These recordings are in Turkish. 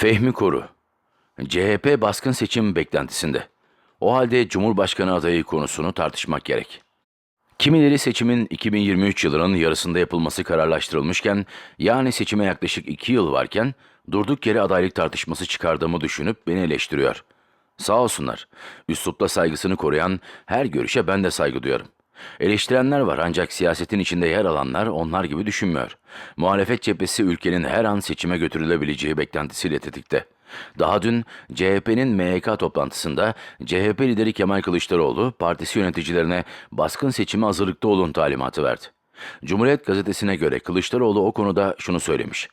Fehmi Koru, CHP baskın seçim beklentisinde. O halde Cumhurbaşkanı adayı konusunu tartışmak gerek. Kimileri seçimin 2023 yılının yarısında yapılması kararlaştırılmışken, yani seçime yaklaşık 2 yıl varken, durduk yere adaylık tartışması çıkardığımı düşünüp beni eleştiriyor. Sağ olsunlar. Üslupla saygısını koruyan her görüşe ben de saygı duyarım. Eleştirenler var ancak siyasetin içinde yer alanlar onlar gibi düşünmüyor. Muhalefet cephesi ülkenin her an seçime götürülebileceği beklentisiyle tetikte. Daha dün CHP'nin MYK toplantısında CHP lideri Kemal Kılıçdaroğlu partisi yöneticilerine baskın seçime hazırlıklı olun talimatı verdi. Cumhuriyet gazetesine göre Kılıçdaroğlu o konuda şunu söylemiş.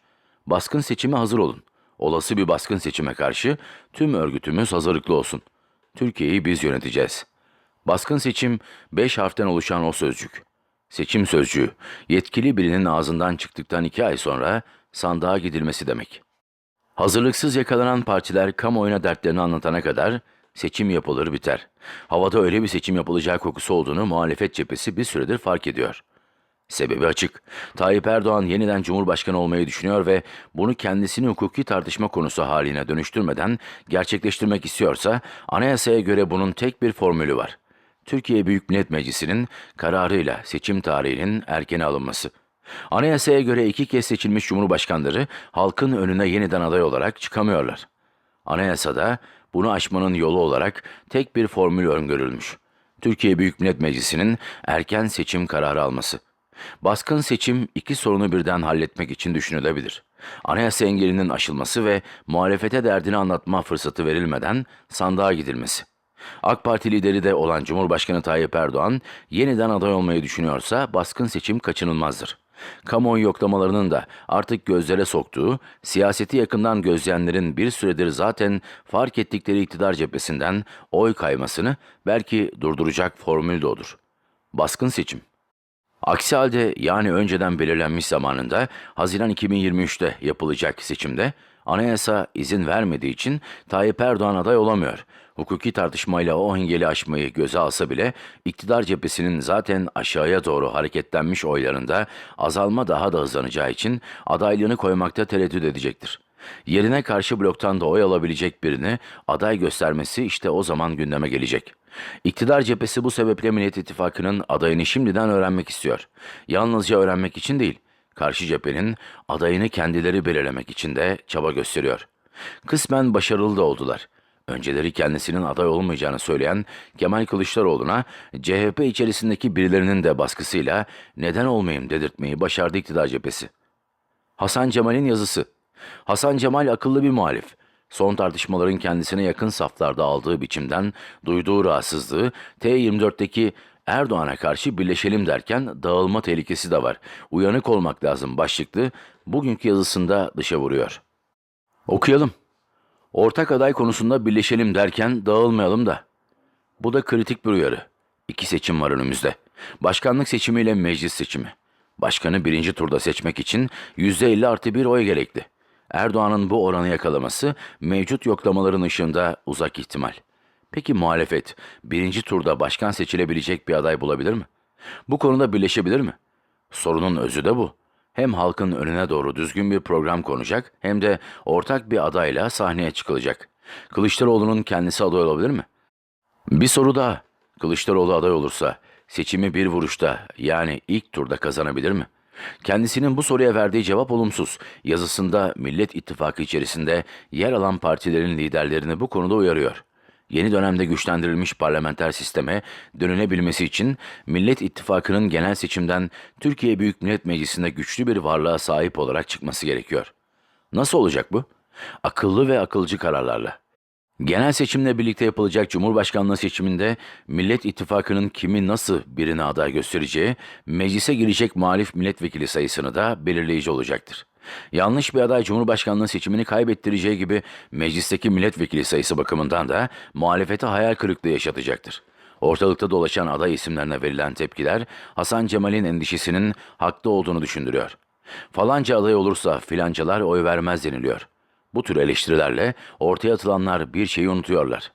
Baskın seçime hazır olun. Olası bir baskın seçime karşı tüm örgütümüz hazırlıklı olsun. Türkiye'yi biz yöneteceğiz. Baskın seçim 5 harften oluşan o sözcük. Seçim sözcüğü, yetkili birinin ağzından çıktıktan 2 ay sonra sandığa gidilmesi demek. Hazırlıksız yakalanan partiler kamuoyuna dertlerini anlatana kadar seçim yapılır biter. Havada öyle bir seçim yapılacağı kokusu olduğunu muhalefet cephesi bir süredir fark ediyor. Sebebi açık. Tayyip Erdoğan yeniden Cumhurbaşkanı olmayı düşünüyor ve bunu kendisini hukuki tartışma konusu haline dönüştürmeden gerçekleştirmek istiyorsa anayasaya göre bunun tek bir formülü var. Türkiye Büyük Millet Meclisi'nin kararıyla seçim tarihinin erkene alınması. Anayasaya göre iki kez seçilmiş cumhurbaşkanları halkın önüne yeniden aday olarak çıkamıyorlar. Anayasada bunu aşmanın yolu olarak tek bir formül öngörülmüş. Türkiye Büyük Millet Meclisi'nin erken seçim kararı alması. Baskın seçim iki sorunu birden halletmek için düşünülebilir. Anayasa engelinin aşılması ve muhalefete derdini anlatma fırsatı verilmeden sandığa gidilmesi. AK Parti lideri de olan Cumhurbaşkanı Tayyip Erdoğan yeniden aday olmayı düşünüyorsa baskın seçim kaçınılmazdır. Kamuoyu yoklamalarının da artık gözlere soktuğu, siyaseti yakından gözleyenlerin bir süredir zaten fark ettikleri iktidar cephesinden oy kaymasını belki durduracak formül de odur. Baskın seçim. Aksi halde yani önceden belirlenmiş zamanında Haziran 2023'te yapılacak seçimde anayasa izin vermediği için Tayyip Erdoğan aday olamıyor. Hukuki tartışmayla o engeli aşmayı göze alsa bile iktidar cephesinin zaten aşağıya doğru hareketlenmiş oylarında azalma daha da hızlanacağı için adaylığını koymakta tereddüt edecektir. Yerine karşı bloktan da oy alabilecek birini aday göstermesi işte o zaman gündeme gelecek. İktidar cephesi bu sebeple Millet İttifakı'nın adayını şimdiden öğrenmek istiyor. Yalnızca öğrenmek için değil, karşı cephenin adayını kendileri belirlemek için de çaba gösteriyor. Kısmen başarılı da oldular. Önceleri kendisinin aday olmayacağını söyleyen Kemal Kılıçdaroğlu'na CHP içerisindeki birilerinin de baskısıyla neden olmayayım dedirtmeyi başardı iktidar cephesi. Hasan Cemal'in yazısı. Hasan Cemal akıllı bir muhalif. Son tartışmaların kendisine yakın saflarda aldığı biçimden duyduğu rahatsızlığı T24'teki Erdoğan'a karşı birleşelim derken dağılma tehlikesi de var. Uyanık olmak lazım başlıklı bugünkü yazısında dışa vuruyor. Okuyalım. Ortak aday konusunda birleşelim derken dağılmayalım da. Bu da kritik bir uyarı. İki seçim var önümüzde. Başkanlık seçimiyle meclis seçimi. Başkanı birinci turda seçmek için %50 artı bir oy gerekli. Erdoğan'ın bu oranı yakalaması mevcut yoklamaların ışığında uzak ihtimal. Peki muhalefet birinci turda başkan seçilebilecek bir aday bulabilir mi? Bu konuda birleşebilir mi? Sorunun özü de bu. Hem halkın önüne doğru düzgün bir program konacak hem de ortak bir adayla sahneye çıkılacak. Kılıçdaroğlu'nun kendisi aday olabilir mi? Bir soru daha. Kılıçdaroğlu aday olursa seçimi bir vuruşta yani ilk turda kazanabilir mi? Kendisinin bu soruya verdiği cevap olumsuz. Yazısında Millet İttifakı içerisinde yer alan partilerin liderlerini bu konuda uyarıyor. Yeni dönemde güçlendirilmiş parlamenter sisteme dönülebilmesi için Millet İttifakı'nın genel seçimden Türkiye Büyük Millet Meclisi'nde güçlü bir varlığa sahip olarak çıkması gerekiyor. Nasıl olacak bu? Akıllı ve akılcı kararlarla. Genel seçimle birlikte yapılacak Cumhurbaşkanlığı seçiminde Millet İttifakı'nın kimi nasıl birine aday göstereceği, meclise girecek muhalif milletvekili sayısını da belirleyici olacaktır. Yanlış bir aday Cumhurbaşkanlığı seçimini kaybettireceği gibi meclisteki milletvekili sayısı bakımından da muhalefete hayal kırıklığı yaşatacaktır. Ortalıkta dolaşan aday isimlerine verilen tepkiler Hasan Cemal'in endişesinin haklı olduğunu düşündürüyor. Falanca aday olursa filancalar oy vermez deniliyor. Bu tür eleştirilerle ortaya atılanlar bir şeyi unutuyorlar.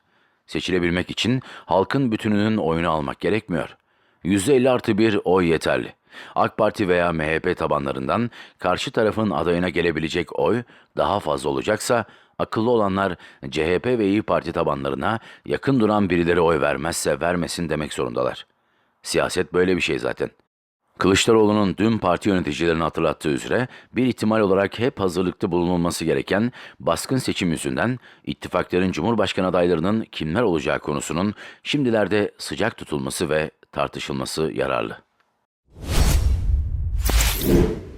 Seçilebilmek için halkın bütününün oyunu almak gerekmiyor. %50 artı bir oy yeterli. AK Parti veya MHP tabanlarından karşı tarafın adayına gelebilecek oy daha fazla olacaksa akıllı olanlar CHP ve İyi Parti tabanlarına yakın duran birileri oy vermezse vermesin demek zorundalar. Siyaset böyle bir şey zaten. Kılıçdaroğlu'nun dün parti yöneticilerini hatırlattığı üzere bir ihtimal olarak hep hazırlıklı bulunulması gereken baskın seçim yüzünden ittifakların Cumhurbaşkanı adaylarının kimler olacağı konusunun şimdilerde sıcak tutulması ve tartışılması yararlı. you.